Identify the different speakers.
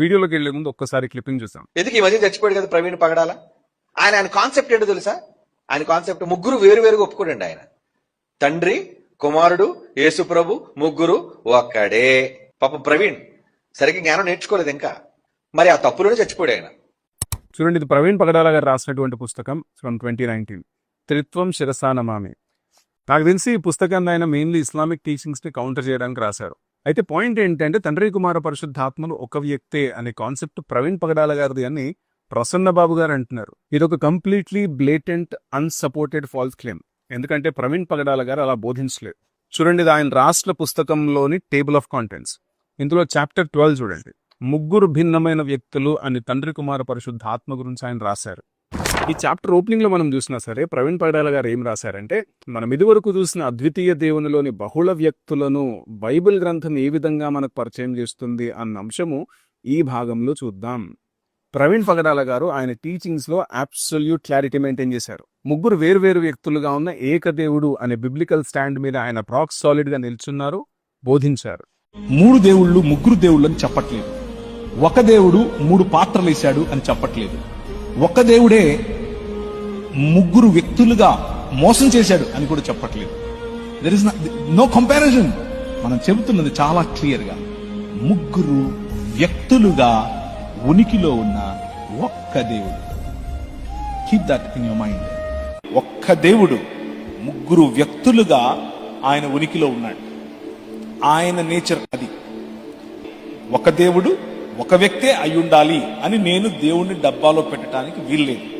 Speaker 1: వీడియోలోకి వెళ్ళే ముందు ఒక్కసారి క్లిప్పింగ్ చూసాం
Speaker 2: ఎందుకు ఈ మధ్య చచ్చిపోయాడు కదా ప్రవీణ్ పగడాల? ఆయన ఆయన కాన్సెప్ట్ ఏంటో తెలుసా? ఆయన కాన్సెప్ట్ ముగ్గురు వేరు వేరుగా ఒప్పుకోడండి ఆయన. తండ్రి కుమారుడు యేసుప్రభు ముగ్గురు ఒక్కడే. పాప ప్రవీణ్ సరిగ్గా జ్ఞానం నేర్చుకోలేదు ఇంకా. మరి ఆ తప్పులోనే చచ్చిపోయాడు ఆయన.
Speaker 1: చూడండి ఇది ప్రవీణ్ పగడాల గారు రాసినటువంటి పుస్తకం ఫ్రమ్ ట్వంటీ నైన్టీన్ త్రిత్వం శిరసానమామి నాకు తెలిసి ఈ పుస్తకాన్ని ఆయన మెయిన్లీ ఇస్లామిక్ టీచింగ్స్ని కౌంటర్ చేయడానికి రాశారు. అయితే పాయింట్ ఏంటంటే తండ్రి కుమార పరిశుద్ధాత్మలు ఒక వ్యక్తే అనే కాన్సెప్ట్ ప్రవీణ్ పగడాల గారిది అని ప్రసన్న బాబు గారు అంటున్నారు. ఇది ఒక completely blatant unsupported false claim ఎందుకంటే ప్రవీణ్ పగడాల గారు అలా బోధించలేదు. చూడండి ఇది ఆయన రాష్ట్ర పుస్తకంలోని టేబుల్ ఆఫ్ కాంటెంట్స్ ఇందులో చాప్టర్ ట్వెల్వ్ చూడండి. ముగ్గురు భిన్నమైన వ్యక్తులు అని తండ్రి కుమార పరిశుద్ధ ఆత్మ గురించి ఆయన రాశారు. ఈ చాప్టర్ ఓపెనింగ్లో మనం చూసినా సరే ప్రవీణ్ పగడాల గారు ఏం రాశారంటే మనం ఇదివరకు చూసిన అద్వితీయ దేవునిలోని బహుళ వ్యక్తులను బైబిల్ గ్రంథం ఏ విధంగా మనకు పరిచయం చేస్తుంది అన్న అంశము ఈ భాగంలో చూద్దాం. ప్రవీణ్ పగడాల గారు ఆయన టీచింగ్స్లో అబ్సల్యూట్ క్లారిటీ మెయింటైన్ చేశారు. ముగ్గురు వేరువేరు వ్యక్తులుగా ఉన్న ఏకదేవుడు అనే బిబ్లికల్ స్టాండ్ మీద ఆయన ప్రాక్ సాలిడ్గా నిల్చున్నారు బోధించారు.
Speaker 3: మూడు దేవుళ్ళు ముగ్గురు దేవుళ్ళు అని చెప్పట్లేదు. ఒక దేవుడు మూడు పాత్రలు వేశాడు అని చెప్పట్లేదు. ఒక దేవుడే ముగ్గురు వ్యక్తులుగా మోసం చేశాడు అని కూడా చెప్పట్లేదు. దెర్ ఇస్ నో కంపారిజన్ మనం చెబుతున్నది చాలా క్లియర్గా. ముగ్గురు వ్యక్తులుగా ఉనికిలో ఉన్న ఒక్క దేవుడు. Keep that in your mind ఒక్క దేవుడు ముగ్గురు వ్యక్తులుగా ఆయన ఉనికిలో ఉన్నాడు. ఆయన నేచర్ అది. ఒక దేవుడు ఒక వ్యక్తే అయి ఉండాలి అని నేను దేవుణ్ణి డబ్బాలో పెట్టడానికి వీల్లేదు.